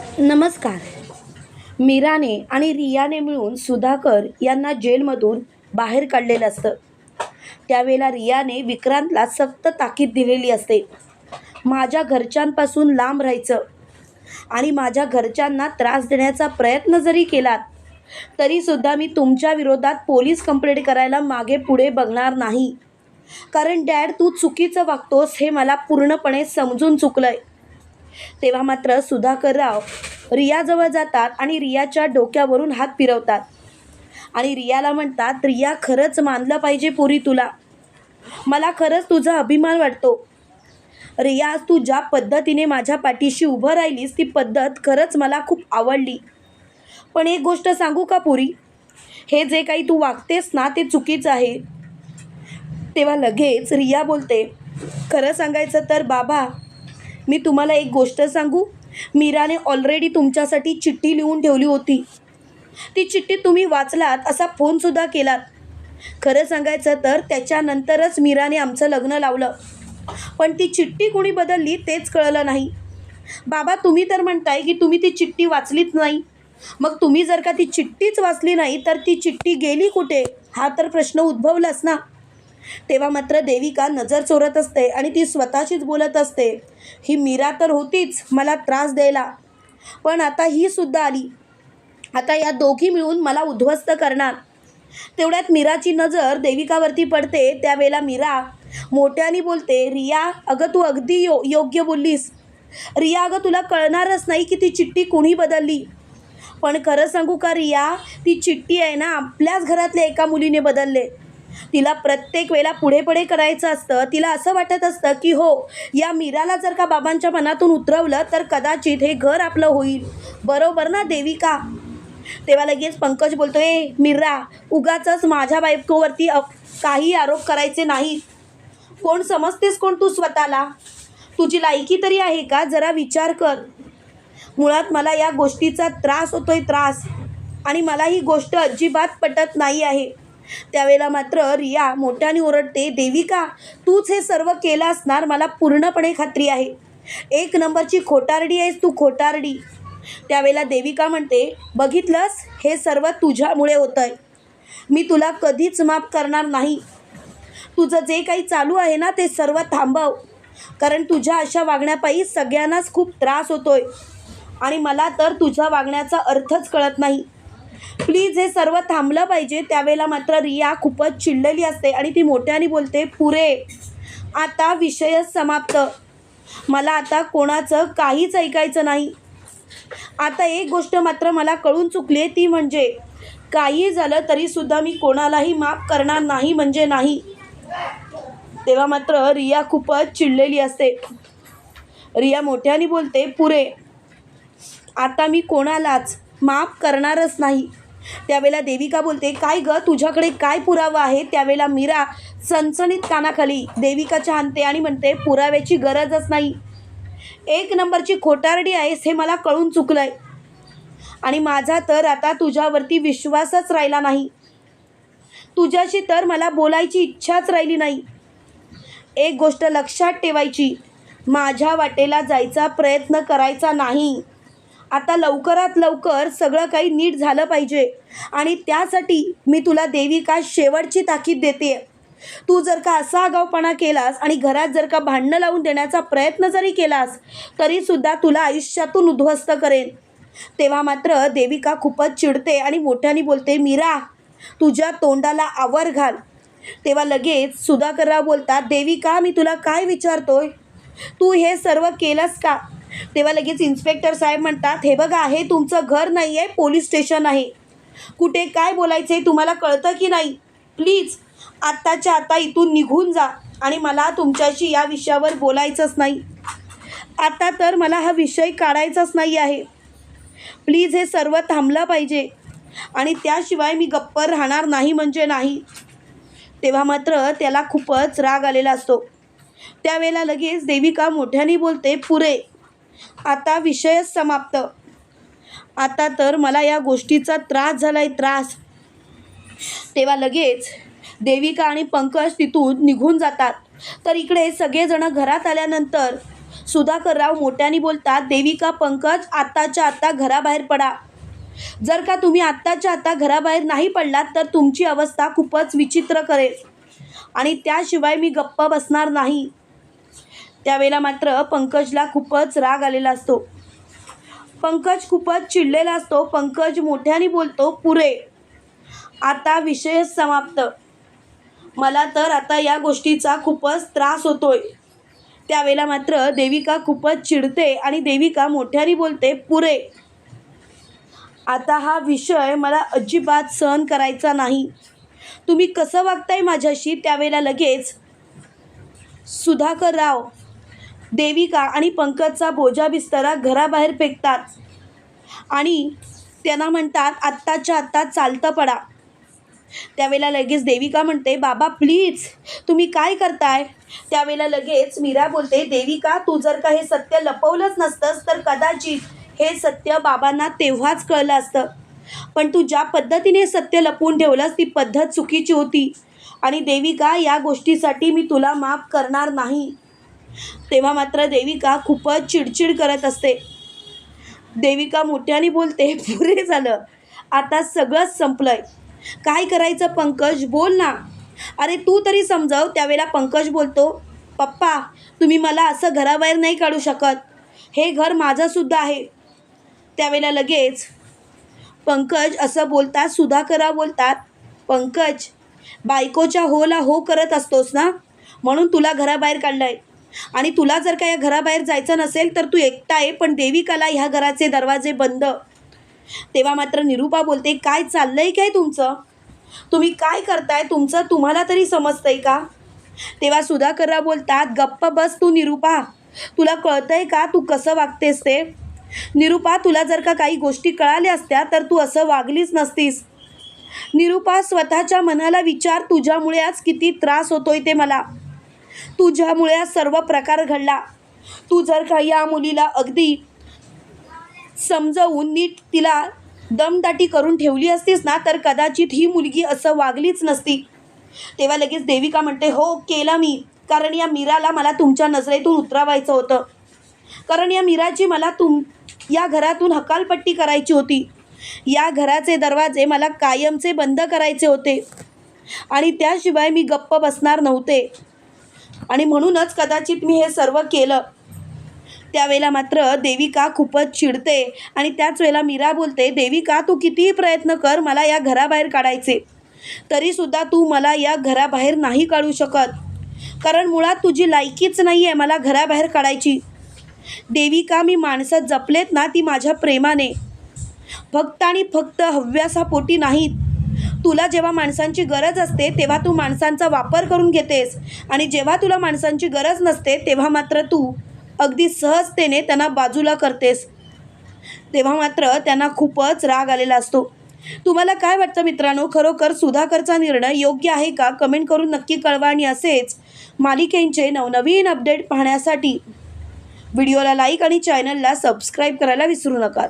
नमस्कार. मीराने आणि रियाने मिळून सुधाकर यांना जेलमधून बाहेर काढलेलं असतं. त्यावेळेला रियाने विक्रांतला सक्त ताकीद दिलेली असते. माझ्या घरच्यांपासून लांब राहायचं आणि माझ्या घरच्यांना त्रास देण्याचा प्रयत्न जरी केलात तरीसुद्धा मी तुमच्या विरोधात पोलीस कंप्लेंट करायला मागे पुढे बघणार नाही. कारण डॅड तू चुकीचं वागतोस हे मला पूर्णपणे समजून चुकलं आहे तेव्हा मात्र सुधाकरराव रियाजवळ जातात आणि रियाच्या डोक्यावरून हात फिरवतात. आणि रियाला म्हणतात रिया खरंच मानलं पाहिजे पुरी तुला. मला खरंच तुझा अभिमान वाटतो. रिया आज तू ज्या पद्धतीने माझ्या पाठीशी उभं राहिलीस ती पद्धत खरंच मला खूप आवडली. पण एक गोष्ट सांगू का पुरी? हे जे काही तू वागतेस ना ते चुकीचं आहे. तेव्हा लगेच रिया बोलते खरं सांगायचं तर बाबा मी तुम्हाला एक गोष्ट सांगू? मीराने ऑलरेडी तुमच्यासाठी चिठ्ठी लिहून ठेवली होती. ती चिठ्ठी तुम्ही वाचलात असा फोनसुद्धा केलात. खरं सांगायचं तर त्याच्यानंतरच मीराने आमचं लग्न लावलं. पण ती चिठ्ठी कोणी बदलली तेच कळलं नाही. बाबा तुम्ही तर म्हणताय की तुम्ही ती चिठ्ठी वाचलीच नाही. मग तुम्ही जर का ती चिठ्ठीच वाचली नाही तर ती चिठ्ठी गेली कुठे? हा तर प्रश्न उद्भवलाच ना. तेव्हा मात्र देविका नजर चोरत असते आणि ती स्वतःशीच बोलत असते ही मीरा तर होतीच मला त्रास द्यायला. पण आता ही सुद्धा आली. आता या दोघी मिळून मला उद्ध्वस्त करणार. तेवढ्यात मीराची नजर देविकावरती पडते. त्यावेळेला मीरा मोठ्याने बोलते रिया अगं तू अगदी यो योग्य बोललीस. रिया अगं तुला कळणारच नाही की ती चिठ्ठी कोणी बदलली. पण खरं सांगू का रिया ती चिठ्ठी आहे ना आपल्याच घरातल्या एका मुलीने बदलले. तिला प्रत्येक वेळेला पुढे पुढे करायचं असतं. तिला असं वाटत असतं की हो या मीराला जर का बाबांच्या मनातून उतरवलं तर कदाचित हे घर आपलं होईल. बरोबर ना देविका? तेव्हा लगेच पंकज बोलतो ए मीरा उगाच माझ्या बायकोवरती काही आरोप करायचे नाही. कोण समजतेस कोण तू स्वतःला? तुझी लायकी तरी आहे का? जरा विचार कर. मुळात मला या गोष्टीचा त्रास होतोय त्रास. आणि मला ही गोष्ट अजिबात पटत नाही आहे. त्यावेळेला मात्र रिया मोठ्याने ओरडते देविका तूच हे सर्व केलं असणार मला पूर्णपणे खात्री आहे. एक नंबरची खोटारडी आहेस तू खोटारडी. त्यावेळेला देविका म्हणते बघितलंस हे सर्व तुझ्यामुळे होतं आहे मी तुला कधीच माफ करणार नाही. तुझं जे काही चालू आहे ना ते सर्व थांबव. कारण तुझ्या अशा वागण्यापायी सगळ्यांनाच खूप त्रास होतोय. आणि मला तर तुझ्या वागण्याचा अर्थच कळत नाही. प्लीज हे सर्व थांबलं पाहिजे. त्यावेळेला मात्र रिया खूपच चिडलेली असते आणि ती मोठ्याने बोलते पुरे आता विषयच समाप्त. मला आता कोणाचं काहीच ऐकायचं नाही. आता एक गोष्ट मात्र मला कळून चुकली आहे ती म्हणजे काही झालं तरीसुद्धा मी कोणालाही माफ करणार नाही म्हणजे नाही. तेव्हा मात्र रिया खूपच चिडलेली असते. रिया मोठ्याने बोलते पुरे आता मी कोणालाच माफ करणारच नाही. त्यावेळेला देविका बोलते काय ग? तुझ्याकडे काय पुरावा आहे? त्यावेळेला मीरा सणसणीत कानाखाली देविकाच्या आणते आणि म्हणते पुराव्याची गरजच नाही. एक नंबरची खोटारडी आहेस हे मला कळून चुकलं आहे आणि माझा तर आता तुझ्यावरती विश्वासच राहिला नाही. तुझ्याशी तर मला बोलायची इच्छाच राहिली नाही. एक गोष्ट लक्षात ठेवायची माझ्या वाटेला जायचा प्रयत्न करायचा नाही. आता लवकरात लवकर सगळं काही नीट झालं पाहिजे. आणि त्यासाठी मी तुला देविका शेवटची ताकीद देते. तू जर का असा आगावपणा केलास आणि घरात जर का भांडणं लावून देण्याचा प्रयत्न जरी केलास तरीसुद्धा तुला आयुष्यातून उद्ध्वस्त करेन. तेव्हा मात्र देविका खूपच चिडते आणि मोठ्याने बोलते मीरा तुझ्या तोंडाला आवर घाल. तेव्हा लगेच सुधाकरराव बोलतात देविका मी तुला काय विचारतोय? तू हे सर्व केलंस का? तेव्हा लगेच इन्स्पेक्टर साहेब म्हणतात हे बघा हे तुमचं घर नाही आहे पोलीस स्टेशन आहे. कुठे काय बोलायचं आहे तुम्हाला कळतं की नाही? प्लीज आत्ताच्या आता इथून निघून जा आणि मला तुमच्याशी या विषयावर बोलायचंच नाही. आता तर मला हा विषय काढायचाच नाही आहे. प्लीज हे सर्व थांबलं पाहिजे आणि त्याशिवाय मी गप्पर राहणार नाही म्हणजे नाही. तेव्हा मात्र त्याला खूपच राग आलेला असतो. त्यावेळेला लगेच देविका मोठ्याने बोलते पुरे आता विषयच समाप्त. आता तर मला या गोष्टीचा त्रास झाला आहे त्रास. तेव्हा लगेच देविका आणि पंकज तिथून निघून जातात. तर इकडे सगळेजण घरात आल्यानंतर सुधाकरराव मोठ्याने बोलतात देविका पंकज आत्ताच्या आत्ता घराबाहेर पडा. जर का तुम्ही आत्ताच्या आत्ता घराबाहेर नाही पडलात तर तुमची अवस्था खूपच विचित्र करेल. आणि त्याशिवाय मी गप्प बसणार नाही. त्यावेळेला मात्र पंकजला खूपच राग आलेला असतो. पंकज खूपच चिडलेला असतो. पंकज मोठ्याने बोलतो पुरे आता विषय समाप्त. मला तर आता या गोष्टीचा खूपच त्रास होतोय. त्यावेळेला मात्र देविका खूपच चिडते आणि देविका मोठ्याने बोलते पुरे आता हा विषय मला अजिबात सहन करायचा नाही. तुम्ही कसं वागताय माझ्याशी? त्यावेळेला लगेच सुधाकर राव देविका आणि पंकजचा भोजा बिस्तरा घराबाहेर फेकतात. आणि त्यांना म्हणतात आत्ताच्या आत्ता चालतं पडा. त्यावेळेला लगेच देविका म्हणते बाबा प्लीज तुम्ही काय करताय? त्यावेळेला लगेच मीरा बोलते देविका तू जर का हे सत्य लपवलंच नसतंस तर कदाचित हे सत्य बाबांना तेव्हाच कळलं असतं. पण तू ज्या पद्धतीने सत्य लपवून ठेवलंस ती पद्धत चुकीची होती. आणि देविका या गोष्टीसाठी मी तुला माफ करणार नाही. तेव्हा मात्र देविका खूपच चिडचिड करत असते. देविका मोठ्याने बोलते पुरे झालं. आता सगळंच संपलंय. काय करायचं पंकज? बोल ना. अरे तू तरी समजाव. त्यावेळेला पंकज बोलतो पप्पा तुम्ही मला असं घराबाहेर नाही काढू शकत. हे घर माझंसुद्धा आहे. त्यावेळेला लगेच पंकज असं बोलतात सुधाकरा बोलतात पंकज बायकोच्या होला हो करत असतोस ना? म्हणून तुला घराबाहेर काढलं आहे आणि तुला जर का या घराबाहेर जायचं नसेल तर तू एकटा आहे पण देविकाला ह्या घराचे दरवाजे बंद. तेव्हा मात्र निरूपा बोलते काय चाललंय काय तुमचं? तुम्ही काय करताय? तुमचं तुम्हाला तरी समजतंय का? तेव्हा सुधाकरराव बोलतात गप्प बस तू निरूपा. तुला कळतंय का तू कसं वागतेस ते? निरूपा तुला जर का काही गोष्टी कळाल्या असत्या तर तू असं वागलीच नसतीस. निरूपा स्वतःच्या मनाला विचार तुझ्यामुळे आज किती त्रास होतोय ते मला. तुझ्यामुळे आज सर्व प्रकार घडला. तू जर का या मुलीला अगदी समजवून नीट तिला दमदाटी करून ठेवली असतीस ना तर कदाचित ही मुलगी असं वागलीच नसती. तेव्हा लगेच देविका म्हणते हो केला मी. कारण या मीराला मला तुमच्या नजरेतून उतरवायचं होतं. कारण या मीराची मला तुम या घरातून हकालपट्टी करायची होती. या घराचे दरवाजे मला कायमचे बंद करायचे होते. आणि त्याशिवाय मी गप्प बसणार नव्हते. आणि म्हणूनच कदाचित मी हे सर्व केलं. त्यावेळेला मात्र देविका खूपच चिडते आणि त्याच वेळेला मीरा बोलते देविका तू कितीही प्रयत्न कर मला या घराबाहेर काढायचे. तरीसुद्धा तू मला या घराबाहेर नाही काढू शकत. कारण मुळात तुझी लायकीच नाही आहे मला घराबाहेर काढायची. देविका मी माणसं जपलेत ना ती माझ्या प्रेमाने. फक्त आणि फक्त हव्यासापोटी नाहीत. तुला जेव्हा माणसांची गरज असते तेव्हा तू माणसांचा वापर करून घेतेस. आणि जेव्हा तुला माणसांची गरज नसते तेव्हा मात्र तू अगदी सहजतेने त्यांना बाजूला करतेस. तेव्हा मात्र त्यांना खूपच राग आलेला असतो. तुम्हाला काय वाटतं मित्रांनो? खरोखर सुधाकरचा निर्णय योग्य आहे का? कमेंट करून नक्की कळवा आणि असेच मालिकेंचे नवनवीन अपडेट पाहण्यासाठी व्हिडिओला लाईक आणि चॅनलला सबस्क्राईब करायला विसरू नका.